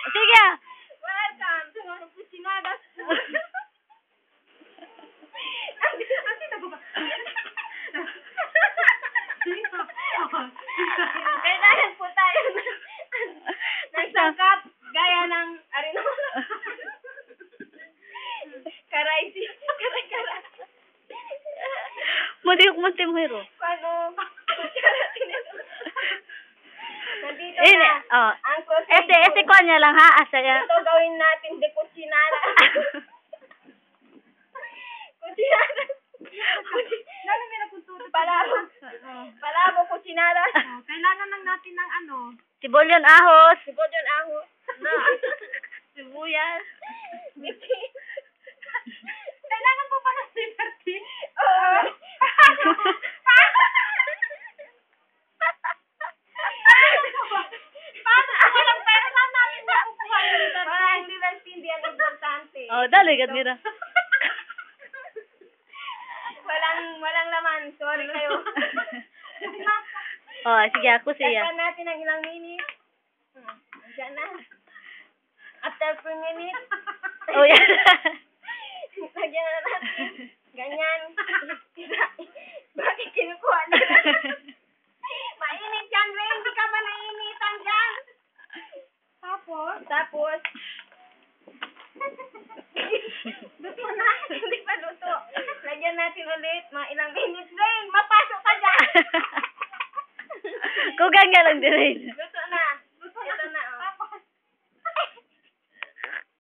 Sige. Welcome to sino ba? Kailangan po tayo ng ng sangkap gaya ng arinola. Karaisi. Karay-karay. Mudi ko munti mo hero. Paano? Nandito Eh, na. oh. Ang sausage Este, este ko niya lang ha. Asa yan. Ito gawin natin de kuchinara. kuchinara. Lalo may napuntura. Palabo. Palabo kuchinara. Kailangan lang natin ng ano, Sibulyon ahos. Sibod yun aho. Na. Sibuyas. Biti. Oh, dali gad mira. Walang, walang laman. Sorry kayo. oh, sige ako siya. Lagyan natin ng ilang minutes. Hmm, Diyan na. After 4 minutes, Oh, yan. lagyan na natin. Ganyan. Bakit kinukuha nila? Mainit yan, Ray. Hindi ka ba nainitan dyan? Tapos, Tapos, ilang minutes, Ray. Mapasok ka dyan. Kugang nga lang dire.